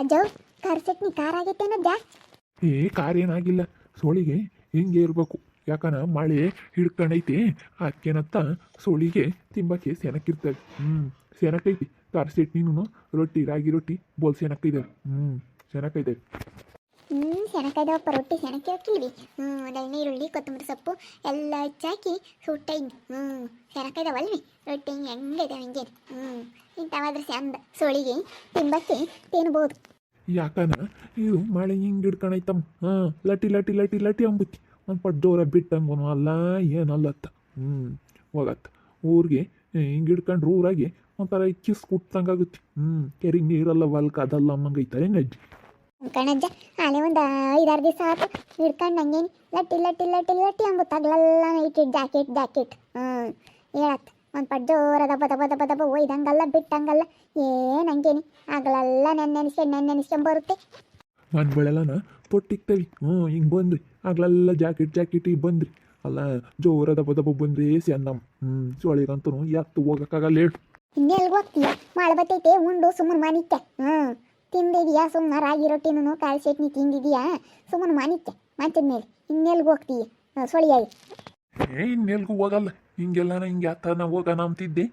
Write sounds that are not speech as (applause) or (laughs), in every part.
ಅಜ್ಜ ಕಾರ್ ಚಟ್ನಿ ಖಾರ ಆಗೈತೇನಜ್ಜ ಏ ಕಾರ್ ಏನಾಗಿಲ್ಲ. ಸೋಳಿಗೆ ಹಿಂಗೆ ಇರಬೇಕು. ಯಾಕನ ಮಳೆ ಹಿಡ್ಕೊಂಡೈತಿ ಅದಕ್ಕೇನತ್ತ ಸೋಳಿಗೆ ತಿಂಬಕ್ಕೆ ಸೆನಕ್ಕಿರ್ತದೆ ಹ್ಞೂ ಸೆನಕೈತಿ ಕಾರ್ ಚಟ್ನಿನೂ ರೊಟ್ಟಿ, ರಾಗಿ ರೊಟ್ಟಿ, ಬೋಲ್ ಸೆನಕ್ಕೈದೆ ಹ್ಞೂ ಸೆನಕೈತೆ ಹ್ಞೂ ಸೆನಕಾಯ್ದವಪ್ಪ ರೊಟ್ಟಿ ಸೆಣಕಿ ಹಾಕಿಲ್ವಿ ಹ್ಞೂ ಅದನ್ನ ಈರುಳ್ಳಿ ಕೊತ್ತಂಬರಿ ಸೊಪ್ಪು ಎಲ್ಲ ಹಚ್ಚಾಕಿ ಸುಟ್ಟ ಹಿಂಗೆ ಹ್ಞೂ ಸೆಣಕಾಯ್ದವಲ್ವಿ ರೊಟ್ಟಿ ಹಿಂಗೆ ಹೆಂಗೈತೆ ಹಿಂಗೆ ಹ್ಞೂ ಇಂಥವಾದ್ರೆ ಚಂದ. ಸೋಳಿಗೆ, ತಿಂಬಕ್ಕೆ ತಿನ್ಬೋದು. ಯಾಕಂದ್ರೆ ಇದು ಮಳೆ ಹಿಂಗೆ ಹಿಡ್ಕೊಂಡೈತಮ್ಮ ಹಾಂ, ಲಟಿ ಲಟಿ ಲಟಿ ಲಟಿ ಅಂಬುತ್ತಿ. ಒಂದು ಪಟ್ ಜೋರ ಬಿಟ್ಟಂಗನು ಅಲ್ಲ, ಏನಲ್ಲತ್ತ. ಹ್ಞೂ ಹೋಗತ್ತ. ಊರಿಗೆ ಹಿಂಗೆ ಹಿಡ್ಕೊಂಡ್ರೆ ಊರಾಗೆ ಒಂಥರ ಕಿಸ್ ಕುಟ್ಟಂಗಾಗುತ್ತೆ ಹ್ಞೂ ಕೆರೆಗೆ ನೀರೆಲ್ಲ ಹೊಲ್ಕ ಅದಲ್ಲ ಅಮ್ಮಂಗೈತಾರೆ ನಜ್ಜಿ. ಕಣಜ್ಜ ಆಲೆ ಒಂದು ಐದಾರು ದಿವಸ ಆತು ಹಿಡ್ಕೊಂಡು ಹಂಗೇನು ಲಟ್ಟಿ ಲಟ್ಟಿ ಲಟ್ಟಿ ಲಟ್ಟಿ ಅಂಬುತ್ತ ಹಗ್ಲೆಲ್ಲ ನೈಟಿಟ್ ಜಾಕೆಟ್ ಜಾಕೆಟ್. ಹ್ಞೂ ಹೇಳತ್ತ ಒಂದು ಪಟ್ ಜೋರ ದಬ್ಬ ದಬ್ಬ ದಬ್ಬ ದಬ್ಬ ಒಯ್ದಂಗಲ್ಲ ಬಿಟ್ಟಂಗಲ್ಲ ಏನು ಹಂಗೇನಿ? ಹಗಲೆಲ್ಲ ನೆನ್ನೆ ನೆನೆಸ್ಕೊಂಡು ಬರುತ್ತೆ ನಾನು ಬೆಳೆಲ್ಲನ ಪೊಟ್ಟಿಕ್ತವಿ ಹ್ಞೂ ಹಿಂಗೆ ಬಂದ್ರಿ ಆಗ್ಲೆಲ್ಲ ಜಾಕೆಟ್ ಜಾಕೆಟ್ ಈಗ ಬಂದ್ರಿ ಅಲ್ಲ ಜೋರ ದಬ್ಬ ದಬ್ಬ ಬಂದ್ರಿ ಏಸಿ ಅನ್ನಮ್ಮ ಹ್ಞೂ ಚೋಳಿಗಂತೂ ಎತ್ತು ಹೋಗಕ್ಕಾಗಲ್ಲ? ಹೇಳು ಇನ್ನೆಲ್ಗೆ ಹೋಗ್ತೀಯ? ಮಳೆ ಬತ್ತೈತೆ ಉಂಡು ಸುಮ್ಮನೆ ಮನಿಕ್ಕೆ ಹ್ಞೂ ತಿಂದಿದೀಯಾ? ಸುಮ್ಮನೆ ರಾಗಿ ರೊಟ್ಟಿನೂ ಕಾಳು ಚಟ್ನಿ ತಿಂದಿದೀಯಾ? ಸುಮ್ಮನೆ ಮಾನಿಕ್ಕೆ ಮಂಚದ ಮೇಲೆ. ಇನ್ನೆಲ್ಗೆ ಹೋಗ್ತೀಯ? ಸೊಳಿಯಾಗಿ ಏ ಇನ್ನೆಲ್ಗೂ ಹೋಗಲ್ಲ. ಹಿಂಗೆಲ್ಲ ಹಿಂಗೆ ಆತ ನಾ ಹೋಗೋಣ ಅಂತಿದ್ದೆ.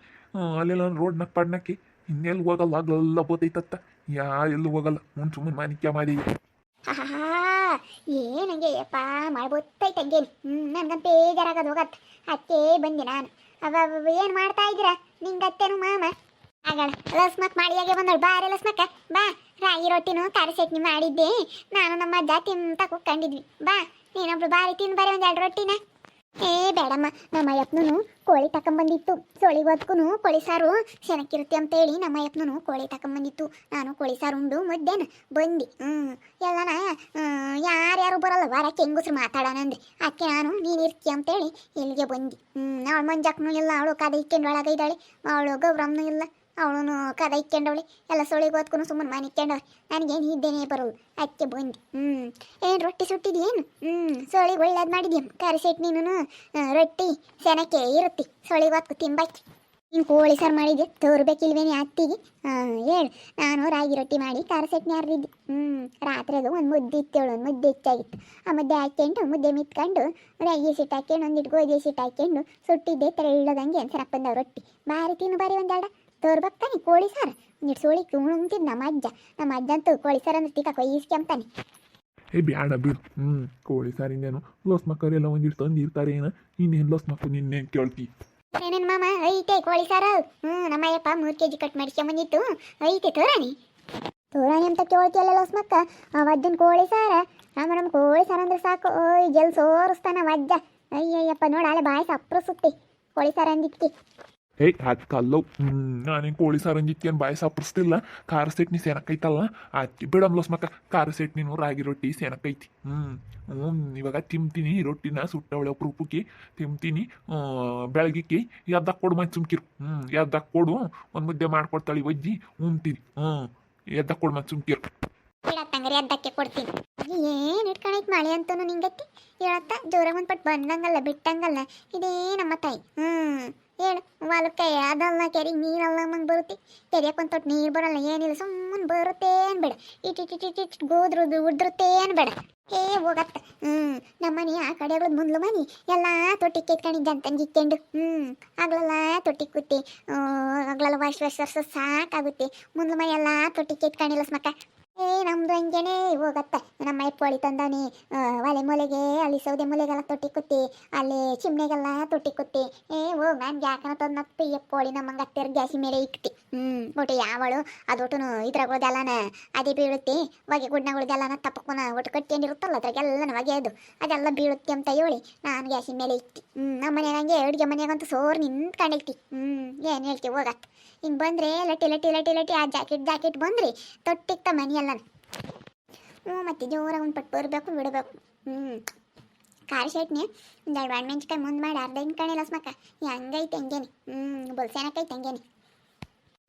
ಅಲ್ಲೆಲ್ಲ ರೋಡ್ನಾಗ ಪಡ್ನಕ್ಕೆ. ಇನ್ನೆಲ್ಲಿ ಹೋಗಲ್ಲ ಆಗ್ಲೆಲ್ಲ ಬೋತೈತತ್ತ. ಯಾ ಎಲ್ಲೂ ಹೋಗಲ್ಲ. ಮುಂಚೆ ಸುಮ್ಮನೆ ಮಾನಿಕ್ಯ ಮಾಡಿ. ಆಹಾ ಏನಂಗೆ ಯಪ್ಪ ಹಂಗೇನಿ? ಹ್ಞೂ ನನ್ಗಂತ ಬೇಜಾರಾಗದು ಹೋಗತ್ತ ಅತ್ತೆ ಬಂದೆ ನಾನು. ಅವ ಏನು ಮಾಡ್ತಾ ಇದ್ದೀರಾ? ನಿಂಗತ್ತೇನು ಮಾಮ? ಆಗಣ. ಲಸ್ಮಕ್ ಮಾಡಿಯಾಗೆ ಬಂದಳು. ಬಾರೆ ಲಸ್ಮಕ್ಕ ಬಾ. ರಾಗಿ ರೊಟ್ಟಿನೂ ಖಾರ ಚಟ್ನಿ ಮಾಡಿದ್ದೆ. ನಾನು ನಮ್ಮ ಅಜ್ಜ ತಿಂತ ಕುಕ್ಕಂಡಿದ್ವಿ ಬಾ, ನೀನೊಬ್ಳು ಬಾರಿ ತಿನ್ ಬಾರಿ ಎರಡು ರೊಟ್ಟಿನ. ಏ, ಬೇಡಮ್ಮ ನಮ್ಮ ಅಯ್ಯಪ್ಪನೂ ಕೋಳಿ ತಕೊಂಬಂದಿತ್ತು. ಸೊಳಿ ಹೊತ್ಕೂ ಕೋಳಿ ಸಾರು ಚೆನ್ನಾಗಿರುತ್ತೆ ಅಂತೇಳಿ ನಮ್ಮ ಅಯ್ಯಪ್ಪನೂ ಕೋಳಿ ತಕೊಂಬಂದಿತ್ತು. ನಾನು ಕೋಳಿ ಸಾರು ಉಂಡು ಮುದ್ದೆನ ಬಂದು. ಹ್ಞೂ ಎಲ್ಲನ ಯಾರ್ಯಾರು ಬರಲ್ಲ ವಾರಕ್ಕೆ ಹೆಂಗಸ್ರು ಮಾತಾಡೋಣ ಅಂದ್ರೆ ಅಕ್ಕೆ ನಾನು, ನೀನು ಇರ್ತೀಯ ಅಂತೇಳಿ ಇಲ್ಲಿಗೆ ಬಂದು. ಹ್ಞೂ ಅವಳು ಮಂಜಕ್ಕನೂ ಇಲ್ಲ, ಅವಳು ಕದ ಇಕ್ಕೊಂಡು ಇದ್ದಾಳೆ. ಅವಳು ಗೌರಮ್ಮನೂ ಇಲ್ಲ. ಅವಳು ಕದ ಇಕ್ಕೊಂಡವಳೆ. ಎಲ್ಲ ಸೊಳಿಗೆ ಓದ್ಕೊಂಡು ಸುಮ್ಮನೆ ಮನೆ ನನಗೆ ನನಗೇನು ಇದ್ದೇನೆ ಬರೋಳು ಅಕ್ಕೆ ಬಂದು. ಹ್ಞೂ ಏನು ರೊಟ್ಟಿ ಸುಟ್ಟಿದ್ಯೇನು ಹ್ಞೂ ಸೊಳಿಗೆ ಒಳ್ಳೇದು ಮಾಡಿದ್ಯ? ಖಾರ ನೀನು ರೊಟ್ಟಿ ಸೆನಕ್ಕೆ ಇರುತ್ತೆ. ಸೊಳಿಗೆ ಓದ್ಕು ತಿಂಬಾಕಿ ನೀನು ಕೋಳಿ ಸಾರು ಮಾಡಿದ್ದೆ ತೋರ್ಬೇಕಿಲ್ವೇನೆ ಅತ್ತಿಗೆ. ಹೇಳು. ನಾನು ರಾಗಿ ರೊಟ್ಟಿ ಮಾಡಿ ಖಾರ ಸೆಟ್ನಿ ಹರಿದಿದ್ದೆ ಹ್ಞೂ ರಾತ್ರಿದು ಒಂದು ಮುದ್ದೆ ಇತ್ತೇಳು ಒಂದು ಮುದ್ದೆ ಹೆಚ್ಚಾಗಿತ್ತು. ಆ ಮುದ್ದೆ ಹಾಕ್ಕೊಂಡು ಮುದ್ದೆ ಮಿತ್ಕೊಂಡು ರಾಗಿ ಸಿಟ್ಟು ಹಾಕ್ಕೊಂಡು ಒಂದಿಟ್ಟು ಗೋಧಿ ಸಿಟ್ಟು ಹಾಕ್ಕೊಂಡು ಸುಟ್ಟಿದ್ದೆ ತೆಳ್ಳದಂಗೆ ಅನ್ಸರಪ್ಪಂದವ್ ರೊಟ್ಟಿ. ಬಾರಿ ತಿನ್ನು ಬಾರಿ ಒಂದೆರಡ ತೋರ್ಬೇಕಾನೆ ಕೋಳಿ ಸಾರು. ಒಂದಿಟ್ಟು ಸೋಳಿ ಉಣ್ತಿದ್ದು ನಮ್ಮ ಅಜ್ಜ. ನಮ್ಮ ಅಜ್ಜ ಅಂತೂ ಕೋಳಿ ಸಾರು ಅಂದ್ರೆ ತಿಕ್ಕ ಕೊಯ್ಯಿಸ್ಕೊಂತಾನೆ ಏ ಬ್ಯಾಡ ಬಿಡು. ಹ್ಞೂ ಕೋಳಿ ಸಾರು ಇನ್ನೇನು ಲೋಸ್ ಮಕ್ಕರೆಲ್ಲ ಒಂದಿಟ್ಟು ತಂದಿರ್ತಾರೆ ಏನ? ಇನ್ನೇನು ಲೋಸ್ ಮಕ್ಕಳು ನಿನ್ನೇನು ಕೇಳ್ತಿ? ಏನೇನ್ ಮಾಮ? ಐತೆ ಕೋಳಿ ಸಾರು. ಹ್ಞೂ ನಮ್ಮ ಅಯ್ಯಪ್ಪ ಮೂರು ಕೆ ಜಿ ಕಟ್ ಮಾಡಿಸ್ಕೊಂಬಂದಿತ್ತು. ಐತೆ ತೋರಾಣಿ. ತೋರಾಣಿ ಅಂತ ಕೇಳ್ತಿಯಲ್ಲ ಲೋಸ್ಮಕ್ಕ ಆ ವಜ್ಜನ ಕೋಳಿ ಸಾರ. ನಮ್ಮ ನಮ್ಮ ಕೋಳಿ ಸಾರು ಅಂದ್ರೆ ಸಾಕು. ಓಯ್ ಜಲ್ ಸೋರಿಸ್ತಾನ ವಜ್ಜ ಅಯ್ಯಯ್ಯಪ್ಪ ನೋಡ ಅಲ್ಲ ಬಾಯಿ ಸಪ್ರಸುತ್ತಿ. ಕೋಳಿ ಸಾರು ಅಂದಿತ್ತಿ ಏಯ್ ಅದು ಕಲ್ಲವು ಹ್ಞೂ ನಾನೇನು ಕೋಳಿ ಸಾರು ಅಂಜಿತ್ಯನ್ ಬಾಯಿ ಸಾಪಿಸ್ತಿಲ್ಲ ಖಾರ ಚಟ್ನಿ ಸೆನಕೈತಲ್ಲ ಅಕ್ಕಿ ಬಿಡಮ್ ಲೋಸ್ ಮಕ್ಕ ಖಾರ ಚಟ್ನಿನೂ ರಾಗಿ ರೊಟ್ಟಿ ಸೆನಕೈತಿ ಹ್ಞೂ ಹ್ಞೂ ಇವಾಗ ತಿಂತೀನಿ ರೊಟ್ಟಿನ ಸುಟ್ಟ ಸುಟ್ಟವಳೆ ಅಪ್ರೂಪಕ್ಕೆ ತಿಂತೀನಿ ಬೆಳಗಿಕ್ಕೆ ಎದ್ದಕ್ಕೆ ಕೊಡು ಮತ್ತೆ ಸುಮ್ಕಿರು. ಹ್ಞೂ ಎದ್ದಕ್ಕೆ ಕೊಡು ಒಂದು ಮುದ್ದೆ ಮಾಡ್ಕೊಡ್ತಾಳೆ ಒಜ್ಜಿ ಉಣ್ತೀನಿ. ಹ್ಞೂ ಎದ್ದಕ್ಕೆ ಕೊಡು ಮತ್ತೆ ಸುಮ್ಕಿರು. ತಂಗರಿ ಅದ್ದಕ್ಕೆ ಕೊಡ್ತೀನಿ. ಏನು ಇಟ್ಕೊಂಡೈತೆ ಮಳೆ ಅಂತೂ ನಿಂಗತ್ತಿ. ಹೇಳತ್ತ ಜೋರಾಗ ಒಂದು ಪಟ್ಟು ಬಂದಂಗಲ್ಲ ಬಿಟ್ಟಂಗಲ್ಲ. ಇದೇ ನಮ್ಮ ತಾಯಿ. ಹ್ಞೂ ಹೇಳು ಹೊಲಕ್ಕೆ ಅದಲ್ಲ ಕೆರಿ ನೀರಲ್ಲ ಮಂಗೆ ಬರುತ್ತೆ. ಕೆರೆಯಕ್ಕೆ ತೊಟ್ಟು ನೀರು ಬರಲ್ಲ, ಏನಿಲ್ಲ, ಸುಮ್ಮನೆ ಬರುತ್ತೆ ಅನ್ಬೇಡ. ಇಟ್ ಇಟ್ ಇಟ್ ಇಟ್ ಗೋದ್ರದು ಉದ್ರುತ್ತೆ ಅನ್ಬೇಡ. ಏ ಹೋಗತ್ತ. ಹ್ಞೂ ನಮ್ಮ ಮನೆ ಆ ಕಡೆಗಳ ಮುಂದ್ಲು ಮನೆ. ಎಲ್ಲ ತೊಟ್ಟಿ ಕೆತ್ಕೊಂಡಿದ್ದೆ ಅಂತ ಜಿಕ್ಕೊಂಡು ಹ್ಞೂ ಆಗ್ಲೆಲ್ಲ ತೊಟ್ಟಿ ಕೂತಿ ಆಗ್ಲೆಲ್ಲ ವಾಶ್ ವಾಶ್ ವರ್ಷ ಸಾಕಾಗುತ್ತೆ. ಮುಂದ್ಲು ಮನೆ ಎಲ್ಲ ತೊಟ್ಟಿ ಕೆತ್ಕೊಂಡಿಲ್ಲ ಸ್ಮಕ್ಕ. ಏ, ನಮ್ದು ಹಂಗೇನೆ ಹೋಗತ್ತೆ. ನಮ್ಮ ಎಪ್ಪೋಳಿ ತಂದಾನೆ. ಒಲೆ ಮೂಲೆಗೆ ಅಲ್ಲಿ ಸೌದೆ ಮೂಲೆಗೆಲ್ಲ ತೊಟ್ಟಿ ಕುತ್ತಿ ಅಲ್ಲಿ ಚಿಮ್ನೆಗೆಲ್ಲ ತೊಟ್ಟಿ ಕುತ್ತಿ ಏ ಹೋಗ್ ನಾನು ಯಾಕನ ತಂದಪ್ಪಿ ಎಪ್ಪೋಳಿ ನಮ್ಮಂಗೆ ಅತ್ತೆರ್ ಗ್ಯಾಸಿ ಮೇಲೆ ಇಕ್ತಿ ಹ್ಮ್, ಒಟ್ಟು ಯಾವಳು? ಅದೊಟ್ಟು ಇದ್ರಗಳದೆಲ್ಲನ ಅದೇ ಬೀಳುತ್ತೆ. ಹೊಗೆ ಗುಡ್ನಗಳದೆಲ್ಲನ ತಪ್ಪಕ್ಕನ ಒಟ್ಟು ಕಟ್ಟಿಕೊಂಡಿರುತ್ತಲ್ಲ ಅದ್ರಾಗೆಲ್ಲನ ಅದು. ಅದೆಲ್ಲ ಬೀಳುತ್ತೆ ಅಂತ ಹೇಳಿ ನಾನು ಗ್ಯಾಸಿನ ಮೇಲೆ ಇಕ್ತಿ ಹ್ಮ್, ನಮ್ಮ ಮನೆಯಾಗ ಹಂಗೆ ಅಡುಗೆ ಮನೆಯಾಗಂತೂ ಸೋರ್ ನಿಂತ್ಕೊಂಡಿಕ್ತಿ ಹ್ಮ್, ಏನು ಹೇಳ್ತಿ ಹೋಗತ್ತೆ. ಹಿಂಗೆ ಬಂದ್ರೆ ಲಟ್ಟಿ ಲಟ್ಟಿ ಲಟ್ಟಿ ಲಟ್ಟಿ, ಆ ಜಾಕೆಟ್ ಜಾಕೆಟ್ ಬಂದ್ರಿ ತೊಟ್ಟಿಕ್ತ ಮನೆಯಲ್ಲ ಹ್ಞೂ, ಮತ್ತೆ ಜೋರಾಗಿ ಒಂದು ಪಟ್ಟು ಬರಬೇಕು, ಬಿಡಬೇಕು. ಹ್ಞೂ ಖಾರ ಚಟ್ನಿ ಒಣ ಮೆಣಸಿನ್ಕಾಯಿ ಮುಂದೆ ಮಾಡಿ ಅರ್ಧ ಹಿಂಗೆ ಲಸ್ಮಕ್ಕ. ಹಂಗೈತೆ ಹಂಗೇನಿ. ಹ್ಞೂ ಬೊಲ್ಸೇನಕ್ಕೈತೆ ಹಂಗೇನಿ.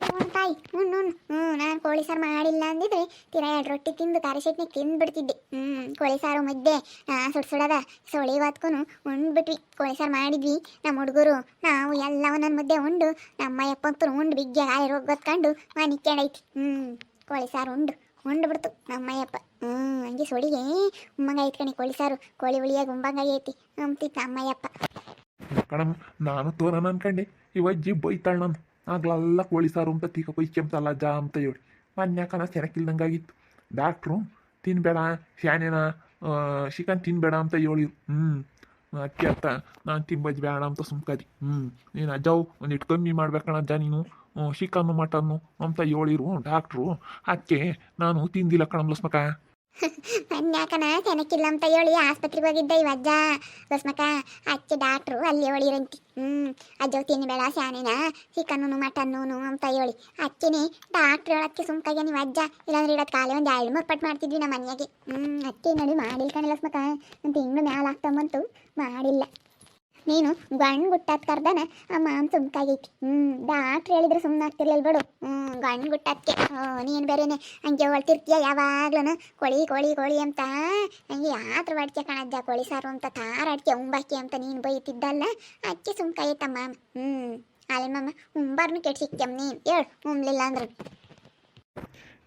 ಹ್ಞೂ, ತಾಯಿ. ಹ್ಞೂ ಹ್ಞೂ ಹ್ಞೂ. ನಾನು ಕೋಳಿ ಸಾರು ಮಾಡಿಲ್ಲ ಅಂದಿದ್ರೆ ತಿರ ಎರಡು ರೊಟ್ಟಿ ತಿಂದು ಖಾರ ಚಟ್ನಿ ತಿಂದ್ಬಿಡ್ತಿದ್ದೆ. ಹ್ಞೂ ಕೋಳಿ ಸಾರು ಮುದ್ದೆ ಸುಡ್ ಸುಡದ ಸೊಳಿ ಹೊತ್ಕೊಂಡು ಉಂಡ್ಬಿಟ್ವಿ. ಕೋಳಿ ಸಾರು ಮಾಡಿದ್ವಿ. ನಮ್ಮ ಹುಡುಗರು, ನಾವು ಎಲ್ಲ ಒಂದೊಂದು ಮುದ್ದೆ ಉಂಡು, ನಮ್ಮ ಅಪ್ಪಂತರು ಉಂಡು ಬಿಗ್ಗೆ ಗಾಯ ರೋಗ ಗೊತ್ಕೊಂಡು ಮನಿಕ್ಕೊಂಡೈತಿ ಹ್ಞೂ ಕೋಳಿ ಸಾರು ಉಂಡು. ಹೊಂಡು ಬಿಡ್ತು ನಮ್ಮಯ್ಯಪ್ಪ. ಹ್ಞೂ ಹಂಗೆ ಸೊಡಿಗೆ. ಉಮ್ಮಂಗ ಐತ್ಕಣಿ ಕೋಳಿ ಸಾರು. ಕೋಳಿ ಹುಳಿಯಾಗಿ ಉಂಬಂಗ ಐತಿ. ಅಂತಿತ್ತು ಅಮ್ಮಯ್ಯಪ್ಪ ಕಣಮ್ಮ ನಾನು ತೋರಣ ಅನ್ಕಂಡೆ. ಇವ ಅಜ್ಜಿ ಬೈತಾಳ ನಾನು. ಆಗ್ಲೆಲ್ಲ ಕೋಳಿ ಸಾರು ಅಂತ ತೀಕ ಕೊಯ್ಕೆಂತಲ್ಲ ಜಾ ಅಂತ ಹೇಳಿ. ಮನ್ಯಾಕನ ಸೆನಕಿಲ್ದಂಗಾಗಿತ್ತು ಡಾಕ್ಟ್ರು, ತಿನ್ಬೇಡ ಶ್ಯಾನೇನ ಚಿಕನ್ ತಿನ್ಬೇಡ ಅಂತ ಹೇಳಿ ಹ್ಞೂ ಅಕ್ಕಿ ಅತ್ತ, ನಾನು ತಿಂಬಜ್ ಬೇಡ ಅಂತ ಸುಮ್ಕದಿ. ಹ್ಞೂ ನೀನು ಅಜ್ಜವು ಒಂದಿಟ್ಟು ಕಮ್ಮಿ ಮಾಡ್ಬೇಕಣ ಅಜ್ಜ ನೀನು. ಚಿಕನ್ನು ಮಟನ್ನು ಅಂತ ಹೇಳಿರು ಡಾಕ್ಟ್ರು ಅಕ್ಕೆ, ನಾನು ತಿಂದಿಲ್ಲ ಕಣಮ್ಲಸ್ಮಕ ಅನ್ಯಾಕನ (laughs) ತೆನಕಿಲ್ಲ ಅಂತ ಹೇಳಿ ಆಸ್ಪತ್ರೆಗೆ ಹೋಗಿದ್ದ ಇವಜ್ಜ ಲಸ್ಮಕ ಅಚ್ಚೆ ಡಾಕ್ಟ್ರು ಅಲ್ಲಿ ಹೇಳಿರಂತಿ ಹ್ಮ್ ಅಜ್ಜವ್ ತಿನ್ನಬೇಡ ಶಾನಿನ. ಚಿಕನ್ನು ಮಟನ್ನು ಅಂತ ಹೇಳಿ ಅಕ್ಕಿನೇ ಡಾಕ್ಟ್ರು ಹೇಳಕ್ಕೆ ಸುಮ್ಕಾಗೆ ನೀವು ಅಜ್ಜ. ಇಲ್ಲಾಂದ್ರೆ ಇಡೋದು ಕಾಲೇ ಒಂದು ಎರಡು ಮೂರು ಪಟ್ಟು ಮಾಡ್ತಿದ್ವಿ ನಮ್ಮ ಮನೆಯಾಗೆ. ಹ್ಮ್ ಅಚ್ಚೆ ನೋಡಿ ಮಾಡಿಲ್ಲ ಕಣ ಲಸ್ಮಕ. ಒಂದು ತಿಂಗಳು ಮ್ಯಾಲ ಆಗ್ತಂಬಂತು ಮಾಡಿಲ್ಲ. ನೀನು ಗಂಡು ಗುಟ್ಟಾದ ಕರ್ದನ, ಆ ಮಾಮ್ ಸುಮ್ಕಾಗೈತಿ. ಹ್ಮ್, ಡಾಕ್ಟ್ರ್ ಹೇಳಿದ್ರೆ ಸುಮ್ಮನೆ ಆಗ್ತಿರ್ಲಿಲ್ಲ ಬಿಡು. ಹ್ಮ್, ಗಂಡು ಓ, ನೀನು ಬೇರೆನೆ. ಹಂಗೆ ಹೊಳ್ತಿರ್ತೀಯ ಯಾವಾಗ್ಲೂ ಕೋಳಿ ಕೋಳಿ ಕೋಳಿ ಅಂತ. ಹಂಗೆ ಯಾತ್ರ ಬಾಡ್ಕೆ ಕಾಣದ್ದ ಕೋಳಿ ಸಾರು ಅಂತ? ತಾರಾಡ್ಕೆ ಉಂಬಾಕಿ ಅಂತ ನೀನು ಬೈತಿದ್ದಲ್ಲ? ಅಕ್ಕಿ ಸುಮ್ಕಾಗೈತ ಮಾಮ್ ಹ್ಮ್ ಅಲೆ ಮಾಮ, ಉಂಬಾರ್ನು ಕೆಟ್ಟು ಸಿಕ್ತಮ್ಮ ನೀನು ಹೇಳು ಉಂಬ್ಲಿಲ್ಲ ಅಂದ್ರೆ.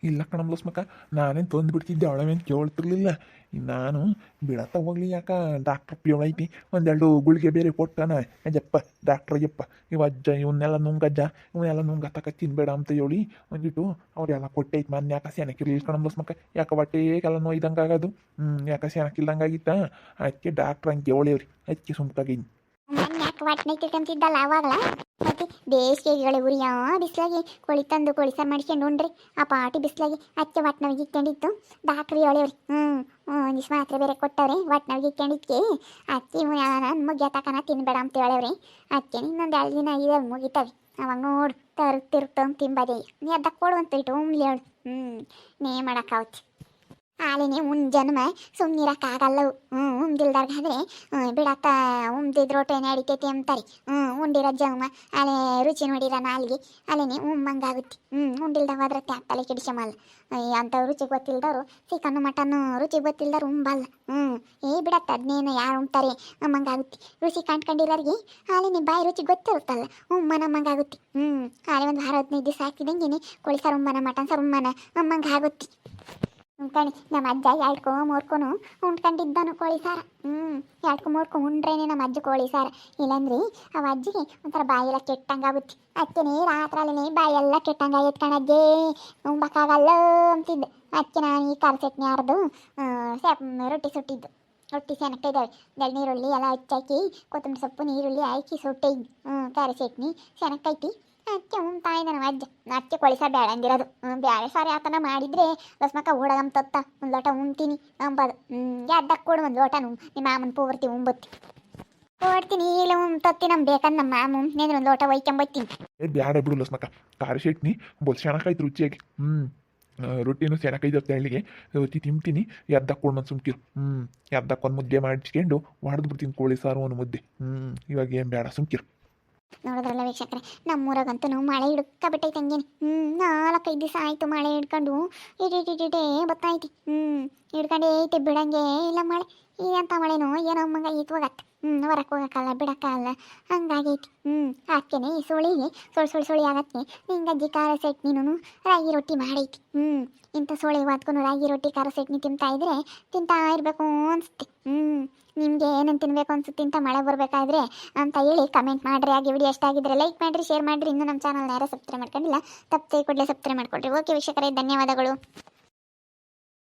ಇಲ್ಲ ಕಣಮ್ಲಸ್ಮಕ ನಾನೇನು ತಂದು ಬಿಡ್ತಿದ್ದೆ ಅವಳವೇನು ಕೇಳ್ತಿರ್ಲಿಲ್ಲ ನಾನು ಬಿಡತ್ತ ಹೋಗ್ಲಿ ಯಾಕ? ಡಾಕ್ಟ್ರ್ ಐತಿ. ಒಂದೆರಡು ಗುಳಿಗೆ ಬೇರೆ ಕೊಟ್ಟನ. ಅಜ್ಜಪ್ಪ ಡಾಕ್ಟ್ರ್ ಅಯ್ಯಪ್ಪ ಇವ ಅಜ್ಜ, ಇವನ್ನೆಲ್ಲ ನುಂಗಜ್ಜ ಇವನ್ನೆಲ್ಲ ನುಂಗ ತಿನ್ಬೇಡ ಅಂತ ಹೇಳಿ ಒಂದಿಟ್ಟು ಅವ್ರೆಲ್ಲ ಕೊಟ್ಟೈತಿ ಮೊನ್ನೆ ಯಾಕೆ ಸೆನಕಿರ್ಲಿಲ್ಲ ಕಣಮ್ಲಸ್ಮಕ ಯಾಕೆ ಹೊಟ್ಟೆಗೆಲ್ಲ ನೋಯ್ದಂಗೆ ಆಗೋದು? ಹ್ಞೂ ಯಾಕೆ ಸೆನಕಿಲ್ದಂಗೆ ಅದಕ್ಕೆ ಡಾಕ್ಟ್ರ್ ಹಂಗೆ ಹೇಳೇವ್ರಿ. ಅದಕ್ಕೆ ಸುಮ್ಕಾಗಿನಿ ಬೇಸಿಗೆಗಳು ಉರಿಯ ಬಿಸಿಲಾಗಿ ಕೋಳಿ ತಂದು ಕೋಳಿ ಸಾರು ಮಾಡ್ಕೊಂಡು ಉಂಡ್ರಿ. ಆ ಪಾಟಿ ಬಿಸಿಲಾಗಿ ಅಚ್ಚೆ ವಾಟ್ನವಿಗೆ ಇಟ್ಕೊಂಡಿತ್ತು ಡಾಕ್ಟ್ರು ಹೇಳೇವ್ರಿ ಹ್ಞೂ ಒಂದಿಷ್ಟು ಮಾತ್ರೆ ಬೇರೆ ಕೊಟ್ಟವ್ರಿ. ವಾಟ್ನವಿಗೆ ಇಕ್ಕೊಂಡಿದ್ಕೆ. ಅಕ್ಕಿ ನಾನು ಮುಗ್ಯ ತಕನ ತಿನ್ಬೇಡ ಅಂತ ಹೇಳವ್ರಿ. ಅಕ್ಕಿ ಇನ್ನೊಂದು ಎರಡು ದಿನ ಇದೆ ಮುಗಿತವೆ. ಅವಾಗ ನೋಡು ತರು ತಿರುಗ್ತಂದು ತಿಂಬದೇ ನೀ ಅದ ಕೊಡುವಂತ ಇಟ್ಟು ಉಮ್ಲಿ ಹೇಳು ಹ್ಞೂ ನೇ ಮಾಡೋಕ್ಕಾವತ್ತು ಹಾಲಿನೇ ಉನ್ ಜನ್ಮ ಸುಮ್ಮನಿರಕ್ಕಾಗಲ್ಲವು ಹ್ಞೂ ಉಂಡಿಲ್ದಾರ್ಗಾದ್ರೆ ಬಿಡಕ್ಕ ಉಮ್ದಿದ್ ರೋಟೆ ನಡಿತೈತಿ ಅಂತಾರೆ. ಹ್ಞೂ ಉಂಡಿರೋ ಜನ್ಮ ಅಲೆ ರುಚಿ ನೋಡಿರ ನಾಲ್ಗೆ. ಅಲ್ಲೇನೆ ಉಮ್ಮಂಗಾಗುತ್ತೆ ಹ್ಞೂ ಉಂಡಿಲ್ದವಾದ್ರೆ ತ್ಯಾಪ್ ತಲೆ ಕೆಡಿಸಮಲ್ಲ ಅಂಥವು ರುಚಿ ಗೊತ್ತಿಲ್ದವ್ರು ಚಿಕನ್ನು ಮಟನ್ ರುಚಿ ಗೊತ್ತಿಲ್ದವ್ರು ಉಂಬಲ್ಲ. ಹ್ಞೂ ಏ ಬಿಡತ್ತ ಅದನ್ನೇನು ಯಾರು ಉಂಬ್ತಾರೆ? ಅಮ್ಮಂಗಾಗುತ್ತೆ ರುಚಿ ಕಂಡ್ಕೊಂಡಿರೋರಿಗೆ ಹಾಲಿನ ಬಾಯಿ ರುಚಿ ಗೊತ್ತಿರುತ್ತಲ್ಲ ಉಮ್ಮನ ಅಮ್ಮಂಗಾಗುತ್ತೆ ಹ್ಞೂ ಹಾಲೆ ಒಂದು ವಾರ ಹದಿನೈದು ದಿವಸ ಹಾಕಿದಂಗೆ ಕೋಳಿ ಸರ್ ಉಮ್ಮನ ಮಟನ್ ಸರ್ ಉಮ್ಮನ ಅಮ್ಮಂಗಾಗುತ್ತೆ ಉಣ್ಕಣಿ ನಮ್ಮ ಅಜ್ಜ ಎಳ್ಕೊ ಮೂರ್ಕೋನು ಉಣ್ಕೊಂಡಿದ್ದನು ಕೋಳಿ ಸಾರ. ಹ್ಞೂ ಎಳ್ಕೊ ಮೂರ್ಕೋ ಉಂಡ್ರೇನೆ ನಮ್ಮ ಅಜ್ಜ ಕೋಳಿ ಸಾರ. ಇಲ್ಲಂದ್ರೆ, ಅವ ಅಜ್ಜಿಗೆ ಒಂಥರ ಬಾಯೆಲ್ಲ ಕೆಟ್ಟಂಗಾಗುತ್ತೆ ಅಕ್ಕನೇ ರಾತ್ರಾಲಿನೇ ಬಾಯೆಲ್ಲ ಕೆಟ್ಟಂಗಾಗೈತೆ ಕಣಜ್ಜೆ ಉಂಬಕ್ಕಾಗಲ್ಲ ಅಂತಿದ್ದೆ. ಅಕ್ಕಿ ನಾನು ಈ ಅರ್ದು ಸ್ಯಾಪ್ ರೊಟ್ಟಿ ಸುಟ್ಟಿದ್ದು. ರೊಟ್ಟಿ ಸೆನಕ ಇದ್ದಾವೆ ಎರಡು ನೀರುಳ್ಳಿ ಎಲ್ಲ ಹಚ್ಚಾಕಿ, ಕೊತ್ತಂಬರಿ ಸೊಪ್ಪು ನೀರುಳ್ಳಿ ಹಾಕಿ ಸುಟ್ಟೆ. ಹ್ಞೂ ಖಾರ ಚಟ್ನಿ ಸೆನಕೈತಿ ಹ್ಞೂ ತಾಯಿ ಇದ್ದಾನೆ ಅಜ್ಜ. ಅಕ್ಕೆ ಕೊಳಿಸ ಬೇಡ ಅಂದಿರೋದು. ಹ್ಞೂ ಬೇರೆ ಸಾರಿ ಆತನ ಮಾಡಿದ್ರೆ ಲಸ್ಮಕ್ಕ ಊಡಗಮ್ ತತ್ತ. ಒಂದು ಲೋಟ ಉಣ್ತೀನಿ ಅಂಬದು ಹ್ಞೂ ಎದ್ದಕ್ಕೆ ಕೊಡು ಒಂದು ಲೋಟ ನುಮ್ ನಿಮ್ಮ ಮಾಮನ ಪೂರ್ತಿ ಉಂಬತ್ತಿ ಕೊಡ್ತೀನಿ ಇಲ್ಲ ಉಮ್ ತತ್ತಿ ನಮ್ ಬೇಕಂದ್ ನಮ್ಮ ಮಾಮ ನೇಂದ್ರೆ ಒಂದು ಲೋಟ ಒಯ್ಕೊಂಬತ್ತೀನಿ ಏ, ಬ್ಯಾಡ ಬಿಡು ಲಸ್ಮಕ್ಕ. ಖಾರ ಚಟ್ನಿ ಬೊಲ್ ಚೆನ್ನಾಗೈತೆ ರುಚಿಯಾಗಿ. ಹ್ಞೂ ರೊಟ್ಟಿನೂ ಚೆನ್ನಾಗೈತೆ ತೆಳ್ಳಿಗೆ. ರೊಟ್ಟಿ ತಿಂತೀನಿ. ಎದ್ದಕ್ಕೆ ಕೊಡು ಸುಮ್ಕಿರು ಹ್ಞೂ ಎದ್ದಕ್ಕೆ ಒಂದು ಮುದ್ದೆ ಮಾಡಿಸ್ಕೊಂಡು ಹೊಡೆದು ಬಿಡ್ತೀನಿ ಕೋಳಿ ಸಾರು ಒಂದು ಮುದ್ದೆ. ಹ್ಞೂ ಇವಾಗ ಏನು ಬೇಡ, ಸುಮ್ಕಿರು. ನೋಡಿದ್ರಲ್ಲ ವೀಕ್ಷಕರೇ, ನಮ್ಮೂರಾಗಂತೂ ಮಳೆ ಹಿಡ್ಕೊಬಿಟ್ಟೈತೆ ಹಂಗೇನೆ. ಹ್ಞೂ ನಾಲ್ಕೈದು ದಿವಸ ಆಯಿತು ಮಳೆ ಹಿಡ್ಕೊಂಡು. ಇಟಿಟಿಟಿಟೇ ಬತ್ತೈತಿ ಹ್ಞೂ ಹಿಡ್ಕೊಂಡೇ ಐತೆ ಬಿಡಂಗೆ ಇಲ್ಲ ಮಳೆ. ಈ ಅಂತ ಮಳೆನೋ ಏನೋ ಮಗ ಈತ್ವಾಗತ್ತೆ. ಹ್ಞೂ ಹೊರಕ್ಕೆ ಹೋಗೋಕ್ಕಲ್ಲ ಬಿಡಕ್ಕಲ್ಲ ಹಂಗಾಗೈತಿ. ಹ್ಞೂ ಅದಕ್ಕೇನೆ ಈ ಸುಳಿಗೆ, ಸುಳ್ ಸುಳಿ ಸುಳಿ ಆಗತ್ತೆ. ನಿಂಗಜ್ಜಿ ಖಾರ ಸೆಟ್ ನೀನು ರಾಗಿ ರೊಟ್ಟಿ ಮಾಡೈತಿ. ಹ್ಞೂ ಇಂಥ ಸೋಳಿ ವಾದ್ಕೊಂಡು ರಾಗಿ ರೊಟ್ಟಿ ಖಾರ ಚಟ್ನಿ ತಿಂತಾ ಇದ್ರೆ ತಿಂತಾ ಇರಬೇಕು ಅನ್ಸುತ್ತೆ. ಹ್ಞೂ ನಿಮಗೆ ಏನೇನು ತಿನ್ಬೇಕು ಅನ್ಸುತ್ತೆ ಅಂತ ಮಳೆ ಬರಬೇಕಾದ್ರೆ ಅಂತ ಹೇಳಿ ಕಮೆಂಟ್ ಮಾಡಿರಿ. ಆಗಿ ವಿಡಿಯೋ ಎಷ್ಟಾಗಿದ್ರೆ ಲೈಕ್ ಮಾಡಿರಿ ಶೇರ್ ಮಾಡಿರಿ. ಇನ್ನೂ ನಮ್ಮ ಚಾನಲ್ನ ಯಾರು ಸಬ್ಸ್ಕ್ರೈಬ್ ಮಾಡ್ಕೊಂಡಿಲ್ಲ, ತಪ್ಪದೆ ಕೂಡಲೇ ಸಬ್ಸ್ಕ್ರೈಬ್ ಮಾಡ್ಕೊಳ್ರಿ. ಓಕೆ ವೀಕ್ಷಕರೇ, ಧನ್ಯವಾದಗಳು.